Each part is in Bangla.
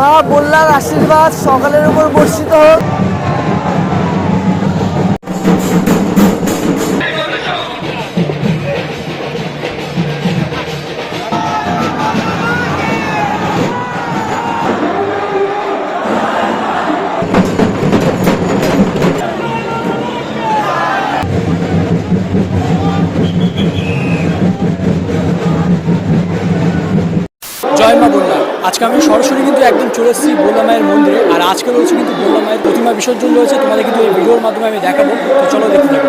মা বললার আশীর্বাদ সকালের উপর বর্ষিত হোক। জয় আজকে আমি সরাসরি কিন্তু একদম চলে এসেছি বোলা মায়ের মন্দিরে। আর আজকে রয়েছে কিন্তু বললা মায়ের প্রতিমা বিসর্জন রয়েছে। তোমাদের কিন্তু এই ভিডিওর মাধ্যমে আমি দেখাবো। তো চলো দেখতে থাকো।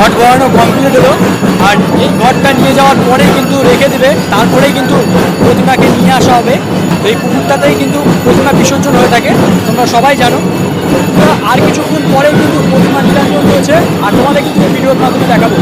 ঘট গড়ানো কমপ্লিট হলো আর এই ঘটটা নিয়ে যাওয়ার পরে কিন্তু রেখে দেবে। তারপরেই কিন্তু প্রতিমাকে নিয়ে আসা হবে। তো এই পুকুরটাতেই কিন্তু প্রতিমা বিসর্জন হয়ে থাকে। তোমরা সবাই জানো। আর কিছুক্ষণ পরেই কিন্তু প্রতিমা নিরঞ্জন রয়েছে আর তোমাদের কিন্তু ভিডিওর মাধ্যমে দেখাবো।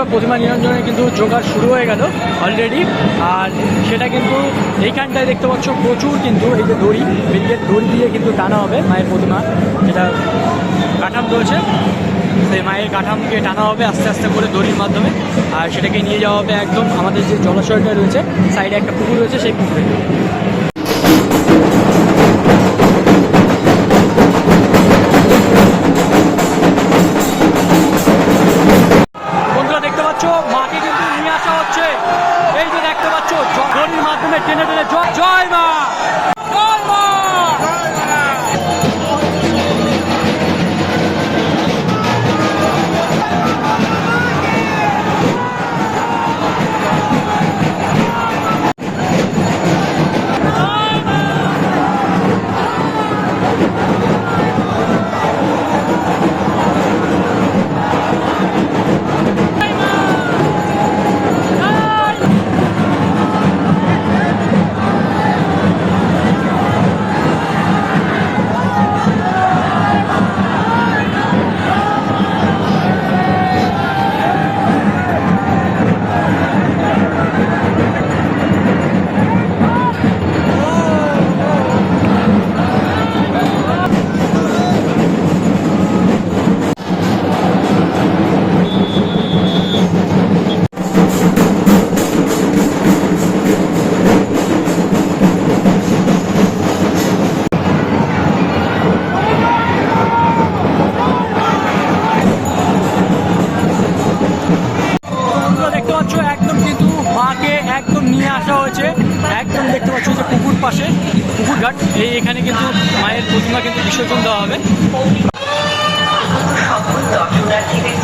দেখতে প্রতিমা নিরঞ্জনের কিন্তু জোগাড় শুরু হয়ে গেল অলরেডি আর সেটা কিন্তু এইখানটায় দেখতে পাচ্ছ প্রচুর কিন্তু এই যে দড়ি বেরিয়ের দড়ি দিয়ে কিন্তু টানা হবে মায়ের প্রতিমা, যেটা কাঠাম রয়েছে। সেই মায়ের কাঠামকে টানা হবে আস্তে আস্তে করে দড়ির মাধ্যমে। আর সেটাকে নিয়ে যাওয়া হবে একদম আমাদের যে জলাশয়টা রয়েছে, সাইডে একটা পুকুর রয়েছে, সেই পুকুরে। যে পুকুর পাশে পুকুর ঘাট এই এখানে কিন্তু মায়ের প্রতিমা কিন্তু বিসর্জন দেওয়া হবে। সকল দর্শনার্থীদের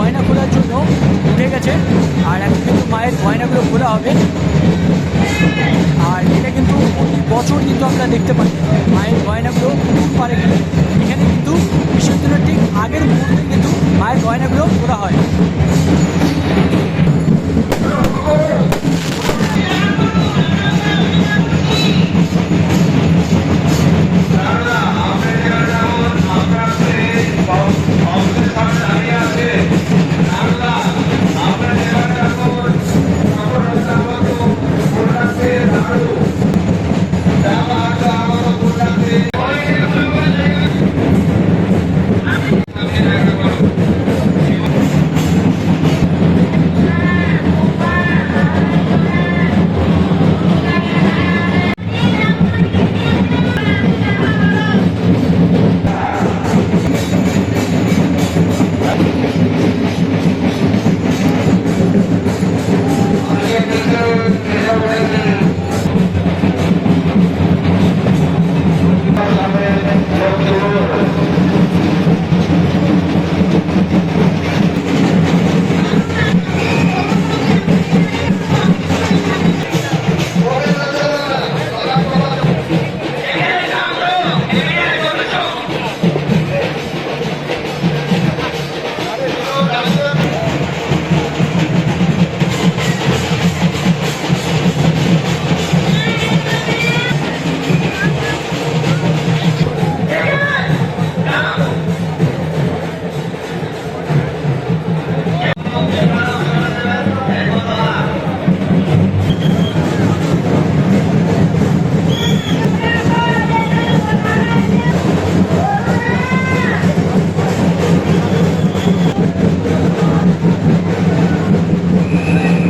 গয়না খোলার জন্য উঠে গেছে। আর এখন কিন্তু মায়ের গয়নাগুলো খোলা হবে। আর এটা কিন্তু প্রতি বছর কিন্তু আমরা দেখতে পাই। মায়ের গয়নাগুলো পুকুর পারে এখানে কিন্তু বিসর্জনের ঠিক আগের মুহূর্তে কিন্তু মায়ের গয়নাগুলো খোলা হয়।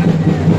এই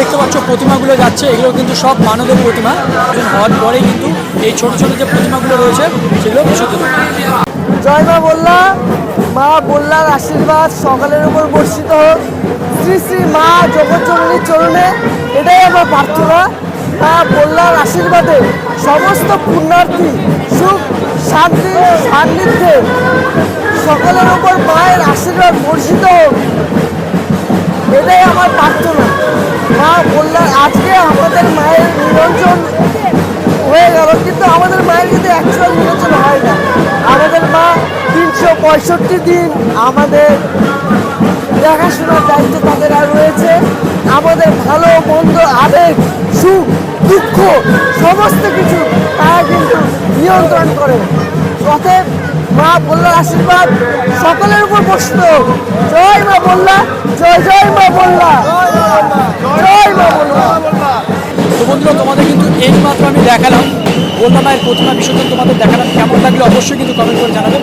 দেখতে পাচ্ছ, প্রতিমাগুলো যাচ্ছে, এগুলো কিন্তু সব মানবের প্রতিমা। হওয়ার পরেই কিন্তু এই ছোট ছোট যে প্রতিমাগুলো রয়েছে, সেগুলো বিসর্জন জয় মা বললা, মা বললার আশীর্বাদ সকালের উপর বর্ষিত হোক। শ্রী শ্রী মা জগৎজননীর চরণে, এটাই আমার প্রার্থনা। মা বললার আশীর্বাদে সমস্ত পুণ্যার্থী সুখ, শান্তি, সান্নিধ্যে সকলের উপর মায়ের আশীর্বাদ বর্ষিত হোক। এটাই আমার প্রার্থনা। মা বললার আজকে আমাদের মায়ের নিরঞ্জন হয়ে গেল, কিন্তু আমাদের মায়ের কিন্তু অ্যাকচুয়াল নিরঞ্জন হয় না। আমাদের মা তিনশো পঁয়ষট্টি দিন আমাদের দেখাশোনার দায়িত্ব তাদের আর রয়েছে। আমাদের ভালো, মন্দ, আবেগ, সুখ, দুঃখ, সমস্ত কিছু তারা কিন্তু নিয়ন্ত্রণ করে। অতএব মা বললার আশীর্বাদ। সকলের উপর বসত। জয় মা বললা জয় জয় মা বললা জয় মা বললা তোমাদের কিন্তু এই মাত্র আমি দেখালাম। বললাম মায়ের প্রতিমা বিসর্জন তোমাদের দেখালাম। কেমন লাগল অবশ্যই কিন্তু কমেন্ট করে জানাবেন